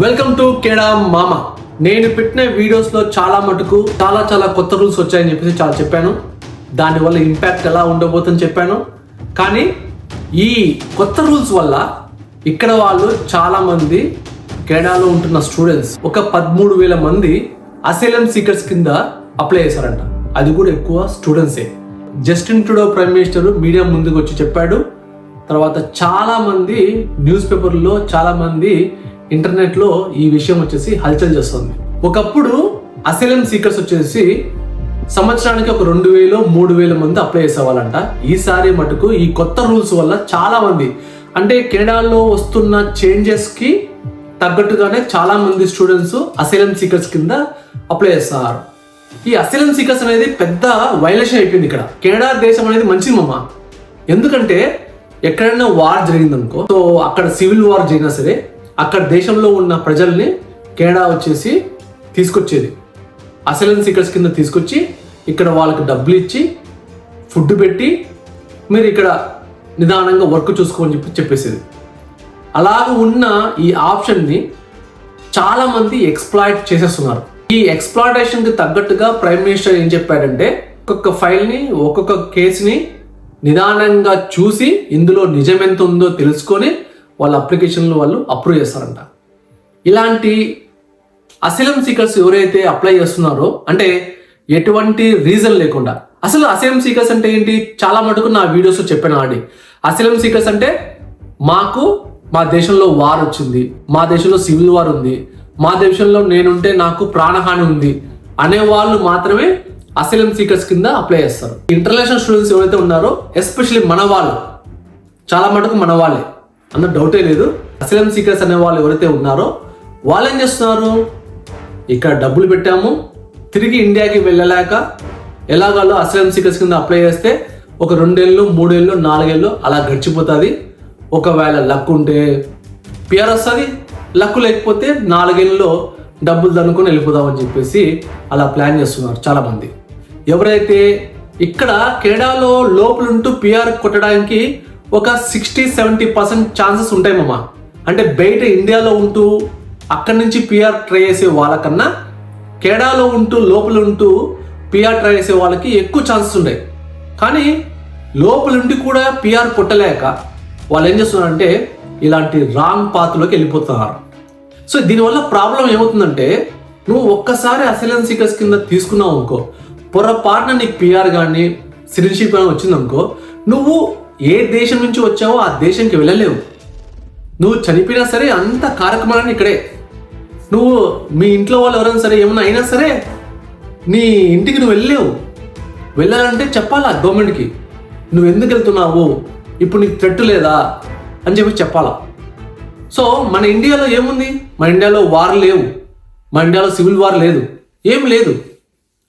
Welcome to కేడా మామ నేను పెట్టిన వీడియోస్లో చాలా మటుకు చాలా చాలా కొత్త రూల్స్ వచ్చాయని చెప్పేసి చాలా చెప్పాను. దానివల్ల ఇంపాక్ట్ ఎలా ఉండబోతుందని చెప్పాను. కానీ ఈ కొత్త రూల్స్ వల్ల ఇక్కడ వాళ్ళు చాలా మంది కెనడాలో ఉంటున్న స్టూడెంట్స్ ఒక పదమూడు వేల మంది అసైలం సీకర్స్ కింద అప్లై చేశారంట. అది కూడా ఎక్కువ స్టూడెంట్సే Justin Trudeau prime minister media ముందుకు వచ్చి చెప్పాడు. తర్వాత చాలా మంది న్యూస్ పేపర్లో చాలా ఇంటర్నెట్లో ఇంటర్నెట్లో ఈ విషయం వచ్చేసి హల్చల్ చేస్తుంది. ఒకప్పుడు అసైలం సీకర్స్ వచ్చేసి సంవత్సరానికి ఒక రెండు వేలు మూడు వేల మంది అప్లై చేసేవాళ్ళంట. ఈసారి మటుకు ఈ కొత్త రూల్స్ వల్ల చాలా మంది. అంటే కెనడాలో వస్తున్న చేంజెస్కి తగ్గట్టుగానే చాలా మంది స్టూడెంట్స్ అసైలం సీకర్స్ కింద అప్లై చేస్తున్నారు. ఈ అసైలం సీకర్స్ అనేది పెద్ద వైలేషన్ అయిపోయింది ఇక్కడ. కెనడా దేశం అనేది మంచిది మమ్మ ఎందుకంటే ఎక్కడైనా వార్ జరిగిందనుకో సో అక్కడ సివిల్ వార్ జరిగినా సరే అక్కడ దేశంలో ఉన్న ప్రజల్ని కెనడా వచ్చేసి తీసుకొచ్చేది. అసలెన్ సీకర్స్ కింద తీసుకొచ్చి ఇక్కడ వాళ్ళకి డబ్బులు ఇచ్చి ఫుడ్ పెట్టి మీరు ఇక్కడ నిదానంగా వర్క్ చూసుకోమని చెప్పి చెప్పేసేది. అలాగ ఉన్న ఈ ఆప్షన్ని చాలామంది ఎక్స్ప్లాయిట్ చేసేస్తున్నారు. ఈ ఎక్స్ప్లాయిటేషన్కి తగ్గట్టుగా ప్రైమ్ మినిస్టర్ ఏం చెప్పాడంటే ఒక్కొక్క ఫైల్ని ఒక్కొక్క కేసుని నిదానంగా చూసి ఇందులో నిజం ఎంత ఉందో తెలుసుకొని వాళ్ళ అప్లికేషన్లు వాళ్ళు అప్రూవ్ చేస్తారంట. ఇలాంటి అసైలం సీకర్స్ ఎవరైతే అప్లై చేస్తున్నారో అంటే ఎటువంటి రీజన్ లేకుండా అసలు అసైలం సీకర్స్ అంటే ఏంటి? చాలా మటుకు నా వీడియోస్ చెప్పాను ఆడి అసైలం సీకర్స్ అంటే మాకు మా దేశంలో వార్ వచ్చింది మా దేశంలో సివిల్ వార్ ఉంది మా దేశంలో నేనుంటే నాకు ప్రాణహాని ఉంది అనే వాళ్ళు మాత్రమే అసైలం సీకర్స్ కింద అప్లై చేస్తారు. ఇంటర్నేషనల్ స్టూడెంట్స్ ఎవరైతే ఉన్నారో ఎస్పెషల్లీ మన వాళ్ళు చాలా మటుకు మన వాళ్ళే. అన్న డౌటే లేదు. అసలం సీకర్స్ అనే వాళ్ళు ఎవరైతే ఉన్నారో వాళ్ళు ఏం చేస్తున్నారు? ఇక్కడ డబ్బులు పెట్టాము. తిరిగి ఇండియాకి వెళ్ళలేక ఎలాగాలో అసలం సీకర్స్ కింద అప్లై చేస్తే ఒక రెండేళ్ళు మూడేళ్ళు నాలుగేళ్ళు అలా గడిచిపోతుంది. ఒకవేళ లక్ ఉంటే పిఆర్ వస్తుంది లక్ లేకపోతే నాలుగేళ్ళలో డబ్బులు దనుకొని వెళ్ళిపోదామని చెప్పేసి అలా ప్లాన్ చేస్తున్నారు చాలామంది. ఎవరైతే ఇక్కడ కెనడాలో లోపలుంటూ పిఆర్ కొట్టడానికి ఒక సిక్స్టీ సెవెంటీ పర్సెంట్ ఛాన్సెస్ ఉంటాయి మామ. అంటే బయట ఇండియాలో ఉంటూ అక్కడి నుంచి పిఆర్ ట్రై చేసే వాళ్ళకన్నా కెనడాలో ఉంటూ లోపల ఉంటూ పిఆర్ ట్రై చేసే వాళ్ళకి ఎక్కువ ఛాన్సెస్ ఉన్నాయి కానీ లోపలుండి కూడా పిఆర్ కొట్టలేక వాళ్ళు ఏం చేస్తున్నారంటే ఇలాంటి రాంగ్ పాత్రలోకి వెళ్ళిపోతున్నారు. సో దీనివల్ల ప్రాబ్లం ఏమవుతుందంటే నువ్వు ఒక్కసారి అసైలెన్స్ సీకర్స్ కింద తీసుకున్నావు అనుకో పొరపాటున నీకు పిఆర్ కానీ సిటిజన్షిప్ కానీ వచ్చిందనుకో నువ్వు ఏ దేశం నుంచి వచ్చావో ఆ దేశంకి వెళ్ళలేవు. నువ్వు చనిపోయినా సరే అంత కార్యక్రమాలన్నీ ఇక్కడే. నువ్వు మీ ఇంట్లో వాళ్ళు ఎవరైనా సరే ఏమైనా అయినా సరే నీ ఇంటికి నువ్వు వెళ్ళలేవు. వెళ్ళాలంటే చెప్పాలా గవర్నమెంట్కి? నువ్వు ఎందుకు వెళ్తున్నావు? ఇప్పుడు నీకు థ్రెట్ లేదా? అని చెప్పి చెప్పాలా? సో మన ఇండియాలో ఏముంది? మన ఇండియాలో వార్ లేవు. మన ఇండియాలో సివిల్ వార్ లేదు. ఏం లేదు.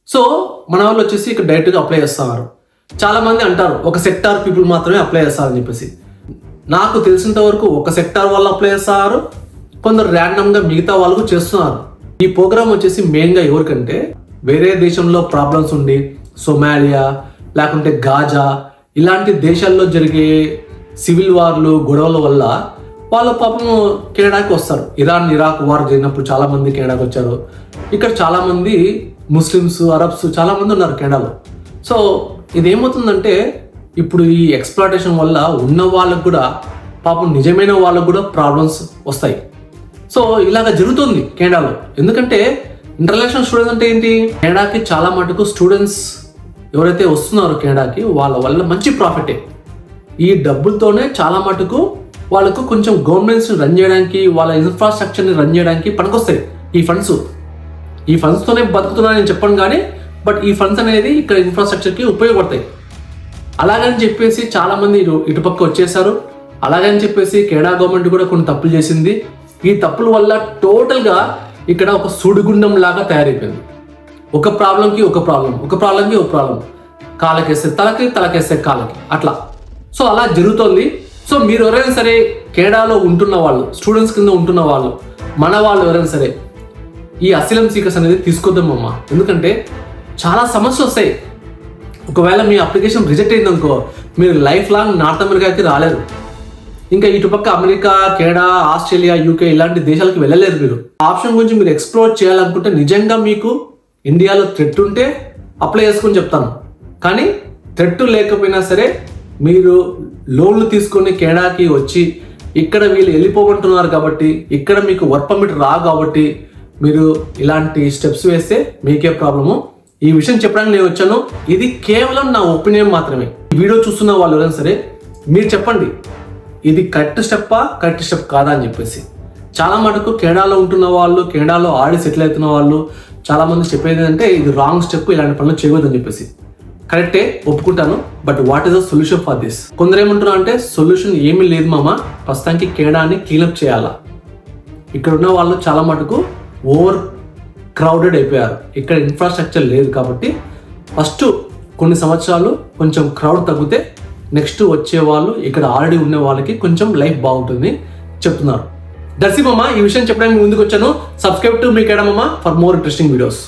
సో మన వాళ్ళు వచ్చేసి ఇక్కడ డైరెక్ట్గా అప్లై చేస్తున్నారు. చాలామంది అంటారు ఒక సెక్టార్ పీపుల్ మాత్రమే అప్లై చేస్తారని చెప్పేసి. నాకు తెలిసినంత వరకు ఒక సెక్టార్ వాళ్ళు అప్లై చేస్తారు కొందరు ర్యాండమ్గా మిగతా వాళ్ళకు చేస్తున్నారు. ఈ ప్రోగ్రామ్ వచ్చేసి మెయిన్గా ఎవరికంటే వేరే దేశంలో ప్రాబ్లమ్స్ ఉండి సొమాలియా లేకుంటే గాజా ఇలాంటి దేశాల్లో జరిగే సివిల్ వార్లు గొడవల వల్ల వాళ్ళు పాపం కెనడాకి వస్తారు. ఇరాన్ ఇరాక్ వార్ జరిగినప్పుడు చాలామంది కెనడాకి వచ్చారు. ఇక్కడ చాలామంది ముస్లిమ్స్ అరబ్స్ చాలామంది ఉన్నారు కెనడాలో. సో ఇదేమవుతుందంటే ఇప్పుడు ఈ ఎక్స్ప్లాటేషన్ వల్ల ఉన్న వాళ్ళకు కూడా పాపం నిజమైన వాళ్ళకు కూడా ప్రాబ్లమ్స్ వస్తాయి. సో ఇలాగ జరుగుతుంది కెనడాలో. ఎందుకంటే ఇంటర్నేషనల్ స్టూడెంట్స్ అంటే ఏంటి? కెనడాకి చాలా మటుకు స్టూడెంట్స్ ఎవరైతే వస్తున్నారో కెనడాకి వాళ్ళ వల్ల మంచి ప్రాఫిటే ఈ డబ్బులతోనే చాలా మటుకు వాళ్ళకు కొంచెం గవర్నమెంట్స్ రన్ చేయడానికి వాళ్ళ ఇన్ఫ్రాస్ట్రక్చర్ని రన్ చేయడానికి పనికొస్తాయి ఈ ఫండ్స్ ఈ ఫండ్స్తోనే బతుకుతున్నానని నేను చెప్పను కానీ బట్ ఈ ఫండ్స్ అనేది ఇక్కడ ఇన్ఫ్రాస్ట్రక్చర్కి ఉపయోగపడతాయి. అలాగని చెప్పేసి చాలామంది ఇటు ఇటుపక్క వచ్చేసారు. అలాగని చెప్పేసి కేడా గవర్నమెంట్ కూడా కొన్ని తప్పులు చేసింది. ఈ తప్పుల వల్ల టోటల్గా ఇక్కడ ఒక సుడిగుండం లాగా తయారైపోయింది. ఒక ప్రాబ్లంకి ఒక ప్రాబ్లం ఒక ప్రాబ్లంకి ఒక ప్రాబ్లం. కాలకేస్తే తలకి తలకేస్తే కాలకి అట్లా. సో అలా జరుగుతోంది. సో మీరు ఎవరైనా సరే కేడాలో ఉంటున్న వాళ్ళు స్టూడెంట్స్ కింద ఉంటున్న వాళ్ళు మన వాళ్ళు ఎవరైనా సరే ఈ అసిలం సీకర్స్ అనేది తీసుకొద్దామమ్మా ఎందుకంటే చాలా సమస్యలు వస్తాయి. ఒకవేళ మీ అప్లికేషన్ రిజెక్ట్ అయిందనుకో మీరు లైఫ్ లాంగ్ నార్త్ అమెరికాకి రాలేరు. ఇంకా ఇటుపక్క అమెరికా కెనడా ఆస్ట్రేలియా యూకే ఇలాంటి దేశాలకు వెళ్ళలేరు మీరు. ఆప్షన్ గురించి మీరు ఎక్స్ప్లోర్ చేయాలనుకుంటే నిజంగా మీకు ఇండియాలో థ్రెట్ ఉంటే అప్లై చేసుకొని చెప్తాను. కానీ థ్రెట్ లేకపోయినా సరే మీరు లోన్లు తీసుకొని కెనడాకి వచ్చి ఇక్కడ వీళ్ళు వెళ్ళిపోమంటున్నారు కాబట్టి ఇక్కడ మీకు వర్క్ పర్మిట్ రా కాబట్టి మీరు ఇలాంటి స్టెప్స్ వేస్తే మీకే ప్రాబ్లము ఈ విషయం చెప్పడానికి నేను వచ్చాను. ఇది కేవలం నా ఒపీనియన్ మాత్రమే. వీడియో చూస్తున్న వాళ్ళు ఎవరైనా సరే మీరు చెప్పండి. ఇది కరెక్ట్ స్టెప్పా కరెక్ట్ స్టెప్ కాదా అని చెప్పేసి. చాలా మటుకు కెనడాలో ఉంటున్న వాళ్ళు కెనడాలో ఆడి సెటిల్ అవుతున్న వాళ్ళు చాలా మంది చెప్పేది అంటే ఇది రాంగ్ స్టెప్ ఇలాంటి పనులు చేయవద్దని చెప్పేసి. కరెక్టే ఒప్పుకుంటాను but what is the solution for this? కొందరు ఏమంటున్నారు అంటే సొల్యూషన్ ఏమీ లేదు మామ ప్రస్తుతానికి కెనడాని క్లీనప్ చేయాలా? ఇక్కడ ఉన్న వాళ్ళు చాలా మటుకు ఓవర్ క్రౌడెడ్ అయిపోయారు. ఇక్కడ ఇన్ఫ్రాస్ట్రక్చర్ లేదు కాబట్టి ఫస్ట్ కొన్ని సంవత్సరాలు కొంచెం క్రౌడ్ తగ్గితే నెక్స్ట్ వచ్చే వాళ్ళు ఇక్కడ ఆల్రెడీ ఉన్న వాళ్ళకి కొంచెం లైఫ్ బాగుంటుంది చెప్తున్నారు. దర్శిమమ్మ ఈ విషయం చెప్పడానికి ముందుకు వచ్చాను సబ్స్క్రైబ్ టు మీ కేడమమ్మ ఫర్ మోర్ ఇంట్రెస్టింగ్ వీడియోస్